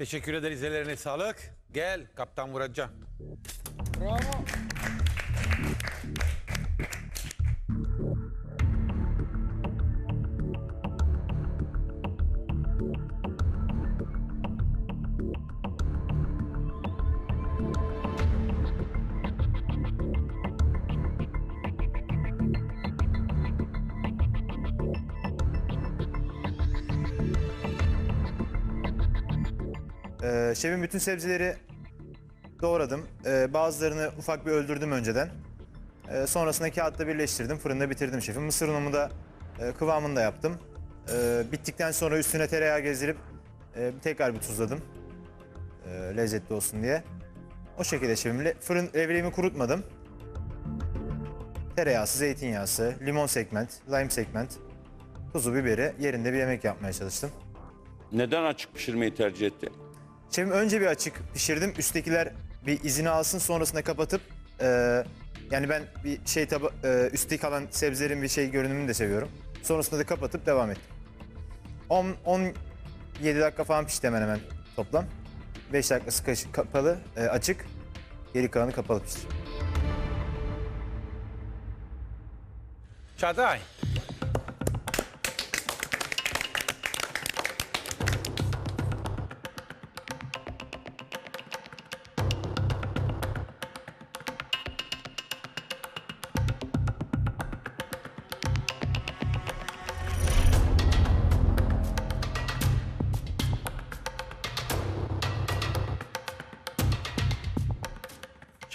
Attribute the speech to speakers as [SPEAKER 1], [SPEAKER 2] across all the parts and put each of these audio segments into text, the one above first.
[SPEAKER 1] Teşekkür ederiz. Ellerine sağlık. Gel Kaptan Muratcan.
[SPEAKER 2] Bravo.
[SPEAKER 3] Şefin bütün sebzeleri doğradım. Ee, bazılarını ufak bir öldürdüm önceden. Ee, sonrasında kağıtla birleştirdim. Fırında bitirdim şefim. Mısır unumu da e, kıvamında yaptım. Ee, bittikten sonra üstüne tereyağı gezdirip e, tekrar bir tuzladım. Lezzetli olsun diye. O şekilde şefim. Le- fırın levreğimi kurutmadım. Tereyağısı, zeytinyağısı, limon segment, lime segment, tuzu, biberi yerinde bir yemek yapmaya çalıştım.
[SPEAKER 4] Neden açık pişirmeyi tercih etti?
[SPEAKER 3] Şefim önce bir açık pişirdim. Üsttekiler bir izini alsın sonrasında kapatıp e, yani ben bir şey taba e, üstteki kalan sebzelerin bir şey görünümünü de seviyorum. Sonrasında da kapatıp devam ettim. 10 17 dakika falan pişti hemen hemen toplam. 5 dakikası kaş- kapalı, e, açık. Geri kalanı kapalı pişti.
[SPEAKER 1] Çağatay.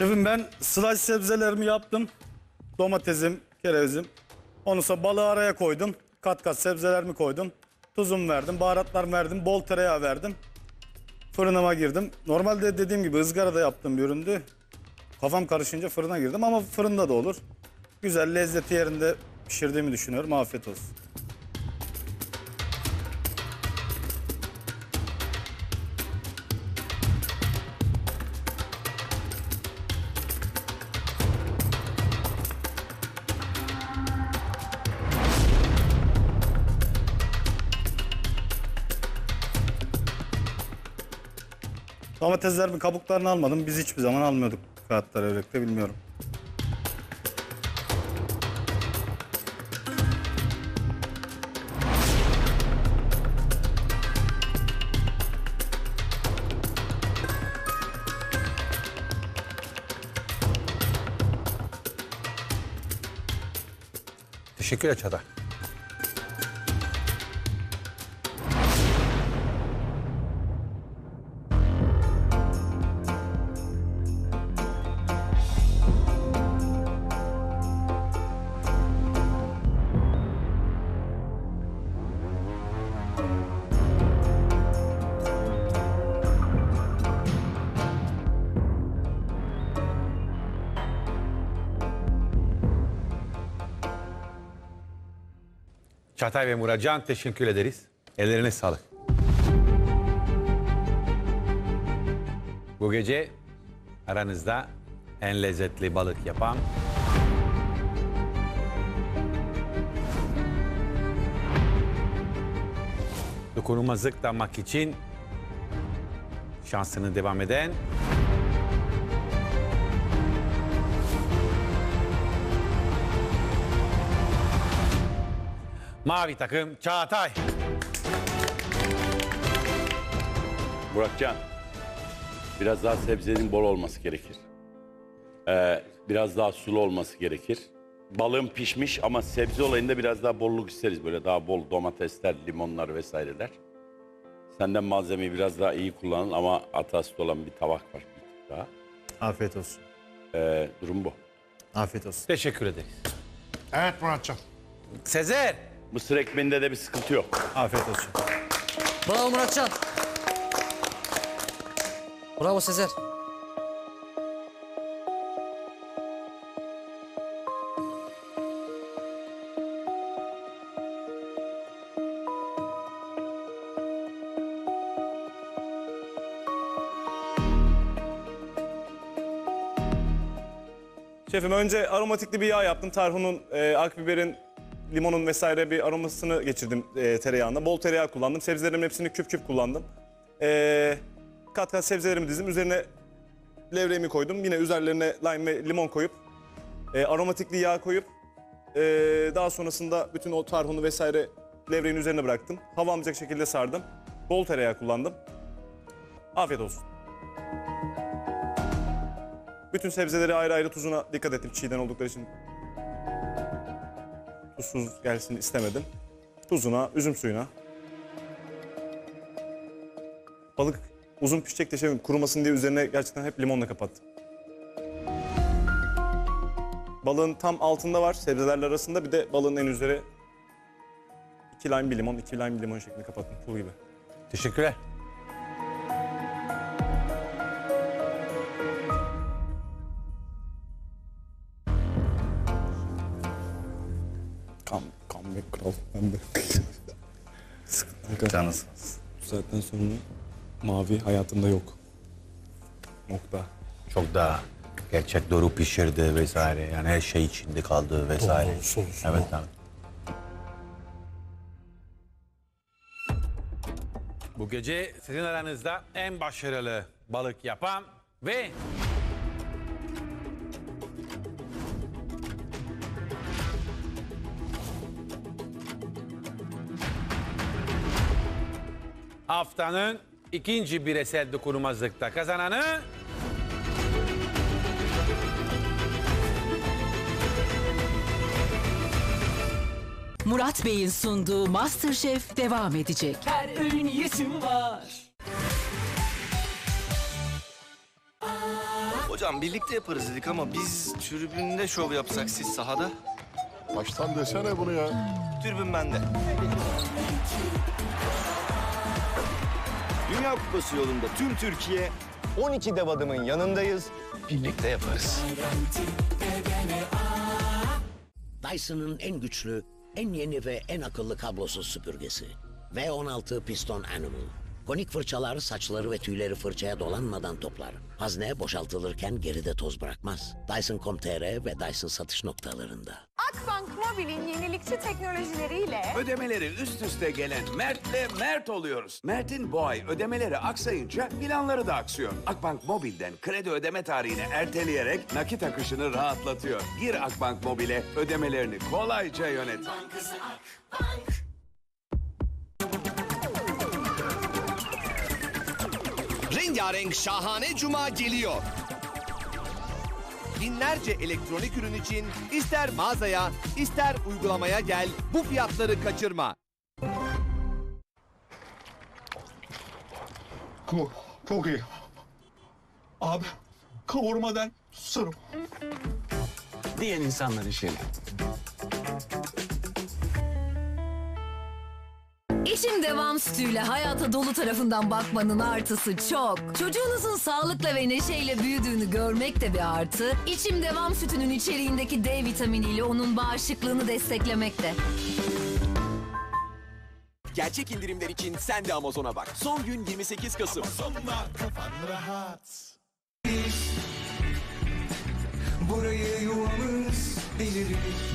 [SPEAKER 5] Şefim ben slash sebzelerimi yaptım. Domatesim, kerevizim. Onu sonra balığı araya koydum. Kat kat sebzelerimi koydum. Tuzum verdim, baharatlar verdim, bol tereyağı verdim. Fırınıma girdim. Normalde dediğim gibi ızgarada yaptığım bir üründü. Kafam karışınca fırına girdim ama fırında da olur. Güzel, lezzeti yerinde pişirdiğimi düşünüyorum. Afiyet olsun. Domateslerimin kabuklarını almadım. Biz hiçbir zaman almıyorduk kağıtlar evrekte bilmiyorum.
[SPEAKER 1] Teşekkürler Çağatay. Çağatay ve Muratcan teşekkür ederiz. Ellerine sağlık. Bu gece aranızda en lezzetli balık yapan dokunulmazlık damak için şansını devam eden mavi takım Çağatay.
[SPEAKER 4] Muratcan, biraz daha sebzenin bol olması gerekir. Ee, biraz daha sulu olması gerekir. Balığın pişmiş ama sebze olayında biraz daha bolluk isteriz. Böyle daha bol domatesler, limonlar vesaireler. Senden malzemeyi biraz daha iyi kullanın ama hatası olan bir tabak var. Bir tık daha.
[SPEAKER 3] Afiyet olsun.
[SPEAKER 4] Ee, durum bu.
[SPEAKER 3] Afiyet olsun.
[SPEAKER 1] Teşekkür ederiz.
[SPEAKER 2] Evet Muratcan.
[SPEAKER 1] Sezer.
[SPEAKER 4] Mısır ekmeğinde de bir sıkıntı yok.
[SPEAKER 3] Afiyet olsun.
[SPEAKER 6] Bravo Muratcan. Bravo Sezer.
[SPEAKER 7] Şefim önce aromatikli bir yağ yaptım. Tarhunun, e, akbiberin, limonun vesaire bir aromasını geçirdim e, tereyağında. Bol tereyağı kullandım. Sebzelerimin hepsini küp küp kullandım. E, kat kat sebzelerimi dizdim. Üzerine levreğimi koydum. Yine üzerlerine lime ve limon koyup e, aromatikli yağ koyup e, daha sonrasında bütün o tarhunu vesaire levreğin üzerine bıraktım. Hava almayacak şekilde sardım. Bol tereyağı kullandım. Afiyet olsun. Bütün sebzeleri ayrı ayrı tuzuna dikkat ettim çiğden oldukları için. Tuzsuz gelsin istemedim. Tuzuna, üzüm suyuna. Balık uzun pişecek de şey kurumasın diye üzerine gerçekten hep limonla kapattım. Balığın tam altında var sebzelerle arasında bir de balığın en üzeri iki lime bir limon, iki lime bir limon şeklinde kapattım pul gibi.
[SPEAKER 1] Teşekkürler.
[SPEAKER 5] Canısınız.
[SPEAKER 7] Bu saatten sonra mavi hayatımda yok. Nokta.
[SPEAKER 1] Çok daha gerçek doğru pişirdi vesaire. Yani her şey içinde kaldı vesaire.
[SPEAKER 8] sos,
[SPEAKER 1] Evet abi. Bu gece sizin aranızda en başarılı balık yapan ve haftanın ikinci bireysel dokunulmazlıkta kazananı
[SPEAKER 9] Murat Bey'in sunduğu MasterChef devam edecek.
[SPEAKER 10] Her öğün yesim var.
[SPEAKER 11] Hocam birlikte yaparız dedik ama biz tribünde şov yapsak siz sahada.
[SPEAKER 8] Baştan desene bunu ya.
[SPEAKER 11] Tribün bende. Dünya Kupası yolunda tüm Türkiye 12 dev adımın yanındayız. Birlikte yaparız.
[SPEAKER 12] Dyson'ın en güçlü, en yeni ve en akıllı kablosuz süpürgesi. V16 Piston Animal. Konik fırçalar saçları ve tüyleri fırçaya dolanmadan toplar. Hazne boşaltılırken geride toz bırakmaz. Dyson.com.tr ve Dyson satış noktalarında.
[SPEAKER 10] Akbank Mobil'in yenilikçi teknolojileriyle
[SPEAKER 13] Ödemeleri üst üste gelen Mert'le Mert oluyoruz. Mert'in bu ay ödemeleri aksayınca planları da aksıyor. Akbank Mobil'den kredi ödeme tarihini erteleyerek nakit akışını rahatlatıyor. Gir Akbank Mobil'e ödemelerini kolayca yönet.
[SPEAKER 11] Rengarenk şahane cuma geliyor. Binlerce elektronik ürün için ister mağazaya ister uygulamaya gel bu fiyatları kaçırma.
[SPEAKER 8] Çok, çok iyi. Abi kavurmadan susarım.
[SPEAKER 13] Diyen insanların şeyi.
[SPEAKER 9] İşin devam sütüyle hayata dolu tarafından bakmanın artısı çok. Çocuğunuzun sağlıkla ve neşeyle büyüdüğünü görmek de bir artı. İçim devam sütünün içeriğindeki D vitaminiyle onun bağışıklığını desteklemekte.
[SPEAKER 11] Gerçek indirimler için sen de Amazon'a bak. Son gün 28 Kasım.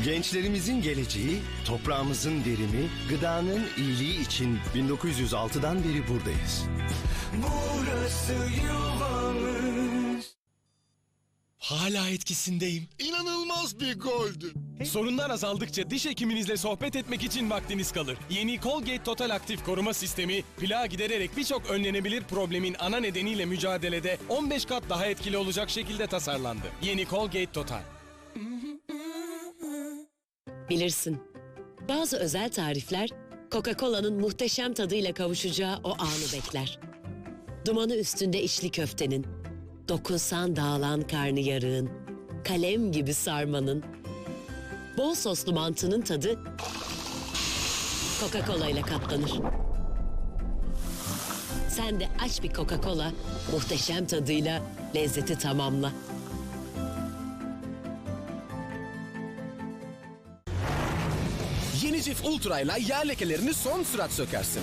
[SPEAKER 12] Gençlerimizin geleceği, toprağımızın verimi, gıdanın iyiliği için 1906'dan beri buradayız.
[SPEAKER 11] Hala etkisindeyim.
[SPEAKER 8] İnanılmaz bir goldü.
[SPEAKER 5] Sorunlar azaldıkça diş hekiminizle sohbet etmek için vaktiniz kalır. Yeni Colgate Total Aktif Koruma Sistemi, plağı gidererek birçok önlenebilir problemin ana nedeniyle mücadelede 15 kat daha etkili olacak şekilde tasarlandı. Yeni Colgate Total.
[SPEAKER 9] Bilirsin. Bazı özel tarifler Coca-Cola'nın muhteşem tadıyla kavuşacağı o anı bekler. Dumanı üstünde içli köftenin, dokunsan dağılan karnıyarığın, kalem gibi sarmanın, bol soslu mantının tadı Coca-Cola ile katlanır. Sen de aç bir Coca-Cola, muhteşem tadıyla lezzeti tamamla.
[SPEAKER 11] Cif Ultra ile yağ lekelerini son sürat sökersin.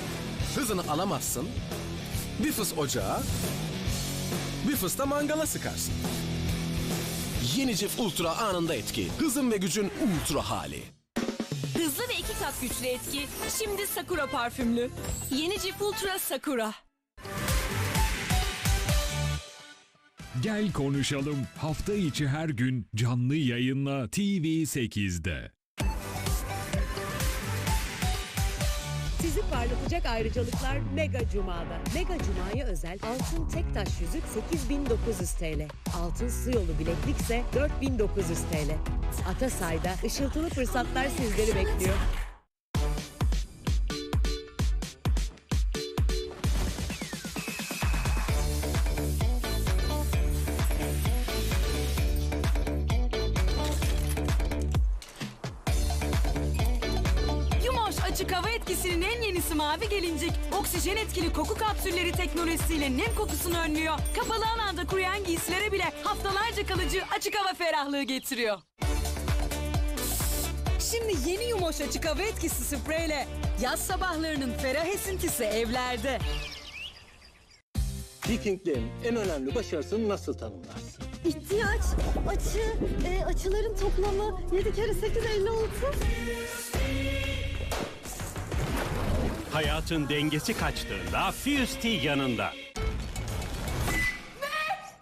[SPEAKER 11] Hızını alamazsın. Bir fıs ocağa, bir fıs da mangala sıkarsın. Yeni Cif Ultra anında etki. Hızın ve gücün ultra hali.
[SPEAKER 10] hızlı ve iki kat güçlü etki. Şimdi Sakura parfümlü. Yeni Cif Ultra Sakura.
[SPEAKER 14] Gel konuşalım hafta içi her gün canlı yayınla TV8'de.
[SPEAKER 9] Sizi parlatacak ayrıcalıklar Mega Cuma'da. Mega Cuma'ya özel altın tek taş yüzük 8900 TL. Altın su yolu bileklik ise 4900 TL. Atasay'da ışıltılı fırsatlar sizleri bekliyor.
[SPEAKER 10] Yenisi mavi gelincik. Oksijen etkili koku kapsülleri teknolojisiyle nem kokusunu önlüyor. Kapalı alanda kuruyan giysilere bile haftalarca kalıcı açık hava ferahlığı getiriyor. Şimdi yeni Yumoş açık hava etkisi spreyle yaz sabahlarının ferah esintisi evlerde.
[SPEAKER 15] Vikinglerin en önemli başarısını nasıl tanımlarsın?
[SPEAKER 16] İhtiyaç, açı, e, açıların toplamı 7 kere 8 56.
[SPEAKER 17] Hayatın dengesi kaçtığında Fuse yanında.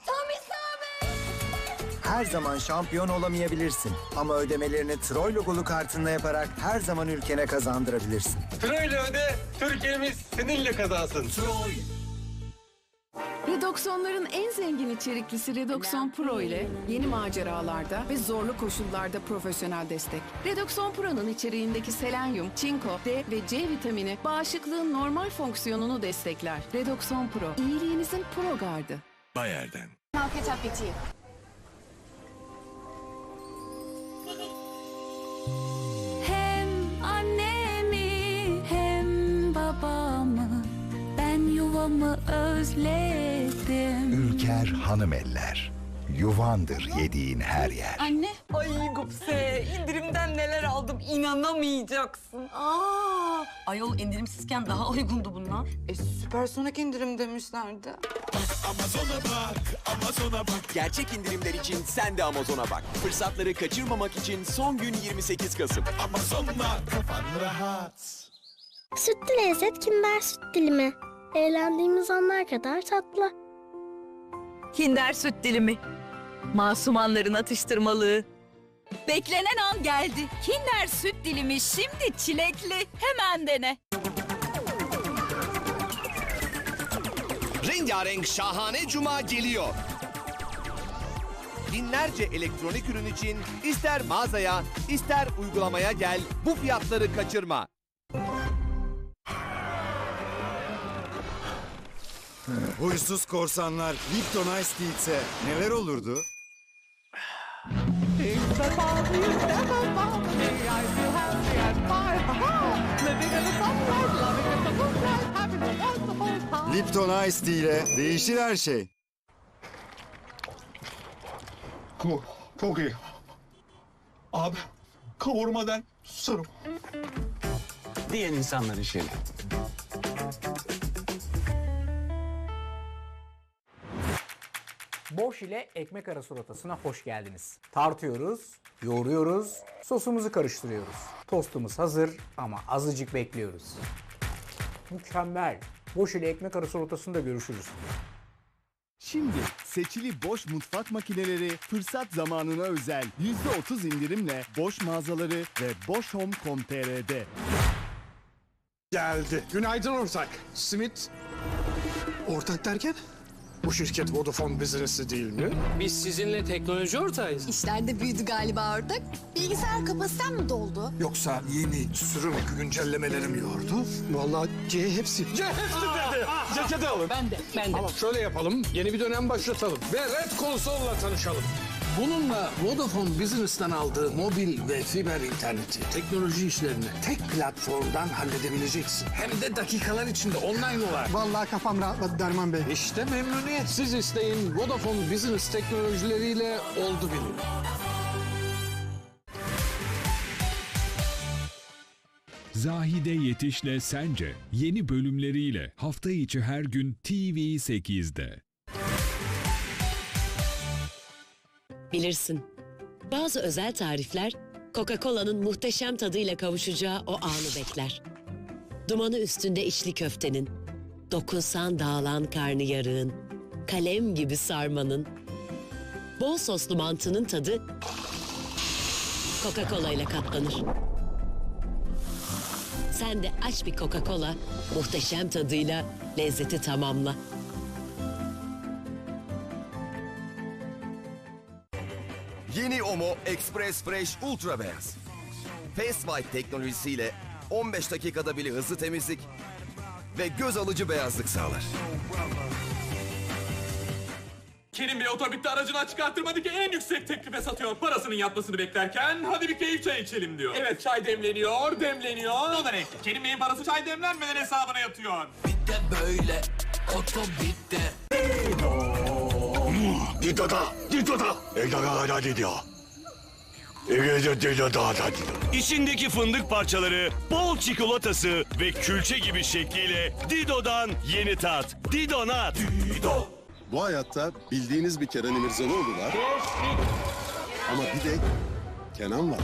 [SPEAKER 16] Tam isabet.
[SPEAKER 18] Her zaman şampiyon olamayabilirsin. Ama ödemelerini Troy logolu kartınla yaparak her zaman ülkene kazandırabilirsin.
[SPEAKER 15] Troy'la öde, Türkiye'miz seninle kazansın. Troy.
[SPEAKER 19] Redoxonların en zengin içeriklisi Redoxon Pro ile yeni maceralarda ve zorlu koşullarda profesyonel destek. Redoxon Pro'nun içeriğindeki selenyum, çinko, D ve C vitamini bağışıklığın normal fonksiyonunu destekler. Redoxon Pro, iyiliğinizin pro gardı.
[SPEAKER 11] Bayer'den.
[SPEAKER 16] Market appétit.
[SPEAKER 19] özledim.
[SPEAKER 20] Ülker Hanımeller. Yuvandır yediğin her yer.
[SPEAKER 10] Anne. Ay Gupse indirimden neler aldım inanamayacaksın. Aa, ayol indirimsizken daha uygundu bunlar. E süpersonik indirim demişlerdi.
[SPEAKER 21] Amazon'a bak, Amazon'a bak. Gerçek indirimler için sen de Amazon'a bak. Fırsatları kaçırmamak için son gün 28 Kasım. Amazon'la kafan rahat.
[SPEAKER 16] Sütlü lezzet Kinder süt dilimi. Eğlendiğimiz anlar kadar tatlı.
[SPEAKER 10] Kinder süt dilimi. Masumanların atıştırmalığı. Beklenen an geldi. Kinder süt dilimi şimdi çilekli. Hemen dene.
[SPEAKER 21] Rengarenk şahane cuma geliyor. Binlerce elektronik ürün için ister mağazaya ister uygulamaya gel bu fiyatları kaçırma.
[SPEAKER 18] Huysuz korsanlar Lipton Ice Tea içse neler olurdu? Lipton Ice Tea ile değişir her şey.
[SPEAKER 8] Çok, çok iyi. Abi kavurmadan susarım.
[SPEAKER 15] Diyen insanların şeyi.
[SPEAKER 22] Boş ile ekmek arası rotasına hoş geldiniz. Tartıyoruz, yoğuruyoruz, sosumuzu karıştırıyoruz. Tostumuz hazır ama azıcık bekliyoruz. Mükemmel. Boş ile ekmek arası rotasında görüşürüz.
[SPEAKER 23] Şimdi seçili Boş mutfak makineleri fırsat zamanına özel %30 indirimle Boş mağazaları ve boşhome.com.tr'de.
[SPEAKER 8] Geldi. Günaydın ortak. Simit. Ortak derken? Bu şirket Vodafone Business'ı değil mi?
[SPEAKER 15] Biz sizinle teknoloji ortağıyız.
[SPEAKER 16] İşler de büyüdü galiba ortak. Bilgisayar kapasitem mi doldu?
[SPEAKER 8] Yoksa yeni sürüm güncellemeleri mi yordu? Vallahi C hepsi. C hepsi dedi. Ceketi alın.
[SPEAKER 15] Ben de, ben de.
[SPEAKER 8] Tamam şöyle yapalım. Yeni bir dönem başlatalım. Ve Red Console'la tanışalım. Bununla Vodafone Business'tan aldığı mobil ve fiber interneti, teknoloji işlerini tek platformdan halledebileceksin. Hem de dakikalar içinde online olarak. Vallahi kafam rahatladı Derman Bey. İşte memnuniyet. Siz isteyin Vodafone Business teknolojileriyle oldu bilin.
[SPEAKER 14] Zahide Yetiş'le Sence yeni bölümleriyle hafta içi her gün TV8'de.
[SPEAKER 9] Bilirsin. Bazı özel tarifler Coca-Cola'nın muhteşem tadıyla kavuşacağı o anı bekler. Dumanı üstünde içli köftenin, dokunsan dağılan karnıyarığın, kalem gibi sarmanın, Bol soslu mantının tadı Coca-Cola ile katlanır. Sen de aç bir Coca-Cola, muhteşem tadıyla lezzeti tamamla.
[SPEAKER 24] Express Fresh Ultra Beyaz. Fast White teknolojisiyle 15 dakikada bile hızlı temizlik ve göz alıcı beyazlık sağlar.
[SPEAKER 19] Kerim Bey otobütte aracını açık arttırmadı ki en yüksek teklife satıyor. Parasının yatmasını beklerken hadi bir keyif çay içelim diyor. Evet çay demleniyor, demleniyor. O da ne? Kerim Bey'in parası çay demlenmeden hesabına yatıyor. Bir de böyle otobütte.
[SPEAKER 25] Didoda, Didoda. Egaga Dido. Egaga Didoda Dido.
[SPEAKER 26] İçindeki fındık parçaları, bol çikolatası ve külçe gibi şekliyle Dido'dan yeni tat. Didonat. Dido.
[SPEAKER 18] Bu hayatta bildiğiniz bir Kenan İmirzalıoğlu var. Ama bir de Kenan var.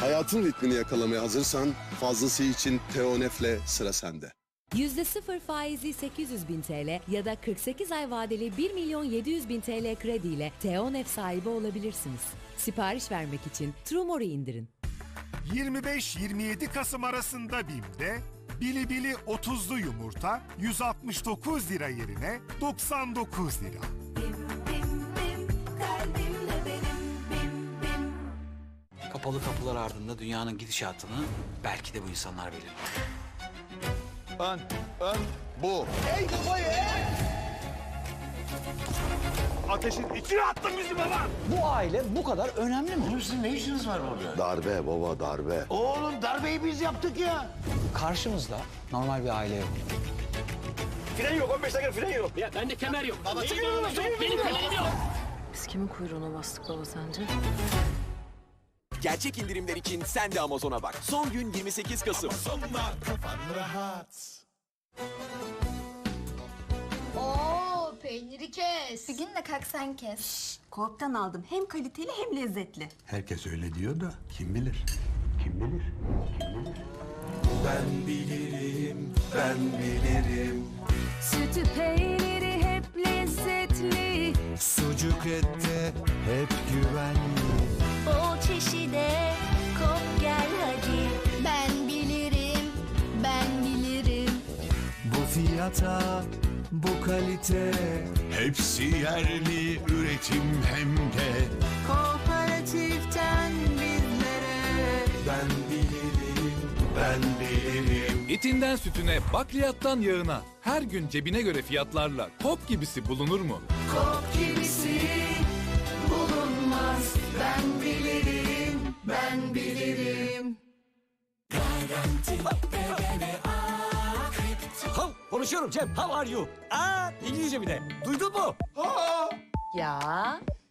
[SPEAKER 18] Hayatın ritmini yakalamaya hazırsan fazlası için Teonef'le sıra sende.
[SPEAKER 27] %0 faizli 800 bin TL ya da 48 ay vadeli 1 milyon 700 bin TL krediyle Teonef sahibi olabilirsiniz. Sipariş vermek için Trumor'u indirin.
[SPEAKER 28] 25-27 Kasım arasında BİM'de Bilibili 30'lu yumurta 169 lira yerine 99 lira.
[SPEAKER 29] Kapalı kapılar ardında dünyanın gidişatını belki de bu insanlar bilir.
[SPEAKER 18] Ön, ön, bu.
[SPEAKER 29] Ey babayı!
[SPEAKER 18] Ateşin içine attın bizi baba.
[SPEAKER 29] Bu aile bu kadar önemli mi?
[SPEAKER 18] Sizin ne işiniz var orada? Darbe baba darbe.
[SPEAKER 29] Oğlum darbeyi biz yaptık ya. Karşımızda normal bir aile yok.
[SPEAKER 25] Fren yok 15 dakika fren yok.
[SPEAKER 29] Ya bende kemer yok.
[SPEAKER 25] Baba çekil
[SPEAKER 29] Benim kemerim yok.
[SPEAKER 27] Biz kimin kuyruğuna bastık baba sence?
[SPEAKER 21] Gerçek indirimler için sen de Amazon'a bak. Son gün 28 Kasım.
[SPEAKER 30] Oo, peyniri kes. Bir gün de kalk sen kes. Korktan aldım. Hem kaliteli hem lezzetli.
[SPEAKER 25] Herkes öyle diyor da kim bilir? Kim bilir?
[SPEAKER 21] Ben bilirim, ben bilirim.
[SPEAKER 30] Sütü peyniri hep lezzetli.
[SPEAKER 31] Sucuk ette hep güvenli.
[SPEAKER 30] Çeşide kop gel hadi. Ben bilirim, ben bilirim.
[SPEAKER 31] Bu fiyata, bu kalite.
[SPEAKER 25] Hepsi yerli üretim hem de.
[SPEAKER 30] Kooperatiften bizlere.
[SPEAKER 25] Ben bilirim, ben bilirim.
[SPEAKER 32] Etinden sütüne, bakliyattan yağına her gün cebine göre fiyatlarla top gibisi bulunur mu?
[SPEAKER 30] Kop gibisi
[SPEAKER 26] Hav, konuşuyorum Cem. How are you? Aa, İngilizce bir de. Duydun mu?
[SPEAKER 27] Ya.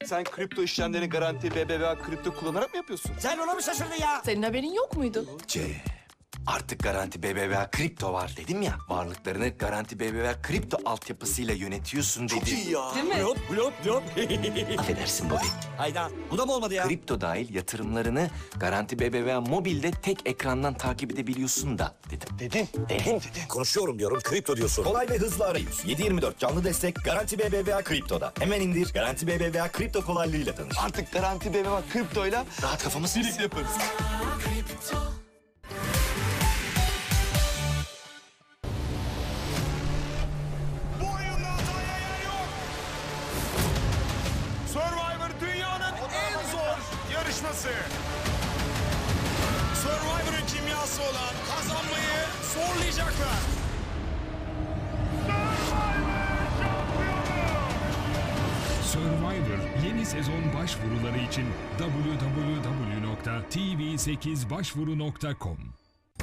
[SPEAKER 13] Sen kripto işlemlerini garanti BBVA kripto kullanarak mı yapıyorsun?
[SPEAKER 26] Sen ona mı şaşırdın ya?
[SPEAKER 27] Senin haberin yok muydu?
[SPEAKER 13] C. Artık Garanti BBVA kripto var dedim ya. Varlıklarını Garanti BBVA kripto altyapısıyla yönetiyorsun dedim.
[SPEAKER 26] Çok iyi ya.
[SPEAKER 27] Değil mi?
[SPEAKER 26] Blot, blot, blot.
[SPEAKER 13] Affedersin Bobby.
[SPEAKER 26] Hayda. Bu da mı olmadı ya?
[SPEAKER 13] Kripto dahil yatırımlarını Garanti BBVA mobilde tek ekrandan takip edebiliyorsun da dedim.
[SPEAKER 26] Dedin.
[SPEAKER 13] Dedim.
[SPEAKER 26] Konuşuyorum diyorum. Kripto diyorsun.
[SPEAKER 24] Kolay ve hızlı arayüz. 7/24 canlı destek Garanti BBVA Kripto'da. Hemen indir. Garanti BBVA Kripto kolaylığıyla tanış.
[SPEAKER 13] Artık Garanti BBVA kriptoyla rahat kafamız birlikte yaparız.
[SPEAKER 33] Survivor
[SPEAKER 14] yeni sezon başvuruları için www.tv8başvuru.com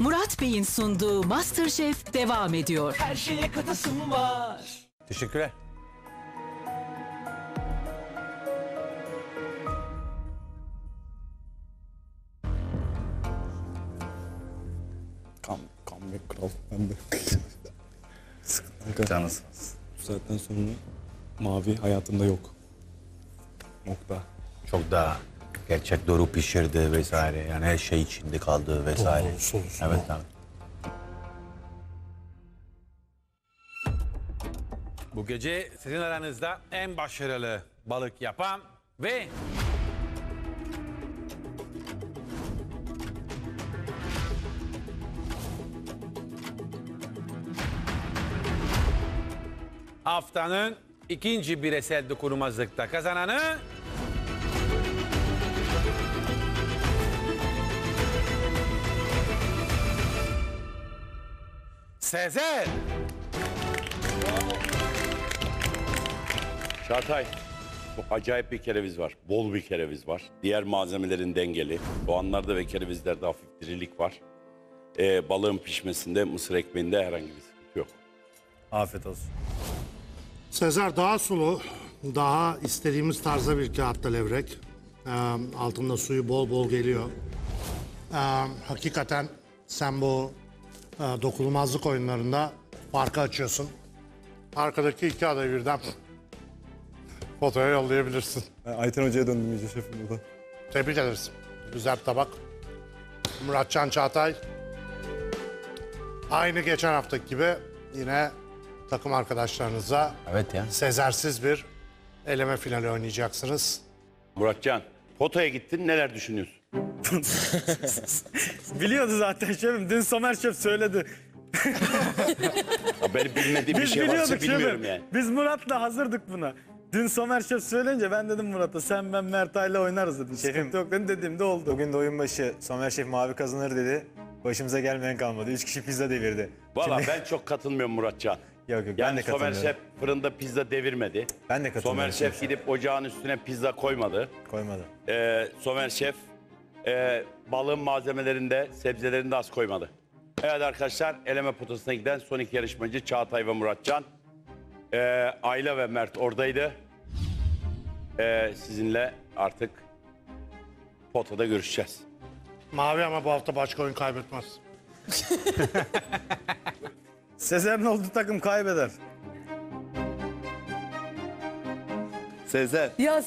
[SPEAKER 27] Murat Bey'in sunduğu Masterchef devam ediyor.
[SPEAKER 29] Her şeye katasım var.
[SPEAKER 34] Teşekkürler.
[SPEAKER 7] Kam, comeback kral. Ben de.
[SPEAKER 34] Canınız.
[SPEAKER 7] Bu saatten sonra mavi hayatımda yok. Nokta.
[SPEAKER 34] Çok daha gerçek doğru pişirdi vesaire. Yani her şey içinde kaldı vesaire.
[SPEAKER 7] Doğru, sos,
[SPEAKER 34] evet abi.
[SPEAKER 1] Bu gece sizin aranızda en başarılı balık yapan ve haftanın ikinci bireysel dokunulmazlıkta kazananı Sezer.
[SPEAKER 4] Çağatay, çok acayip bir kereviz var. Bol bir kereviz var. Diğer malzemelerin dengeli. Soğanlarda ve kerevizlerde hafif dirilik var. Ee, balığın pişmesinde, mısır ekmeğinde herhangi bir sıkıntı yok.
[SPEAKER 5] Afiyet olsun.
[SPEAKER 2] Sezer daha sulu, daha istediğimiz tarzda bir kağıtta levrek. Ee, altında suyu bol bol geliyor. Ee, hakikaten sen bu e, dokunulmazlık oyunlarında farkı açıyorsun. Arkadaki iki adayı birden fotoya yollayabilirsin.
[SPEAKER 5] Ayten Hoca'ya döndüm iyice şefim burada.
[SPEAKER 2] Tebrik ederiz. Güzel bir tabak. Muratcan Çağatay. Aynı geçen haftaki gibi yine takım arkadaşlarınıza
[SPEAKER 1] Evet ya.
[SPEAKER 2] Sezersiz bir eleme finali oynayacaksınız.
[SPEAKER 4] Muratcan, fotoya gittin neler düşünüyorsun?
[SPEAKER 5] Biliyordu zaten şefim. Dün Somer Şef söyledi.
[SPEAKER 4] Ya benim bilmediğim bir
[SPEAKER 5] Biz
[SPEAKER 4] şey varsa
[SPEAKER 5] biliyorduk
[SPEAKER 4] bilmiyorum
[SPEAKER 5] şefim.
[SPEAKER 4] yani.
[SPEAKER 5] Biz Murat'la hazırdık buna. Dün Somer Şef söyleyince ben dedim Murat'a sen ben Mertay'la oynarız dedim. Şefim. yok dedim dediğimde oldu.
[SPEAKER 3] Bugün de oyun başı Somer Şef mavi kazanır dedi. Başımıza gelmeyen kalmadı. Üç kişi pizza devirdi.
[SPEAKER 4] Valla
[SPEAKER 3] Şimdi-
[SPEAKER 4] ben çok katılmıyorum Muratcan.
[SPEAKER 3] Yok yok ben
[SPEAKER 4] Yani
[SPEAKER 3] de
[SPEAKER 4] Somer. Şef fırında pizza devirmedi.
[SPEAKER 3] Ben de katılmıyorum.
[SPEAKER 4] Somer Şef gidip ocağın üstüne pizza koymadı.
[SPEAKER 3] Koymadı.
[SPEAKER 4] Ee, Somer Şef e, balığın malzemelerinde, sebzelerinde az koymadı. Evet arkadaşlar, eleme potasına giden son iki yarışmacı Çağatay ve Muratcan. Ee, Ayla ve Mert oradaydı. Ee, sizinle artık potada görüşeceğiz.
[SPEAKER 2] Mavi ama bu hafta başka oyun kaybetmez.
[SPEAKER 5] Sezer'in olduğu takım kaybeder.
[SPEAKER 4] Sezer.
[SPEAKER 35] Ya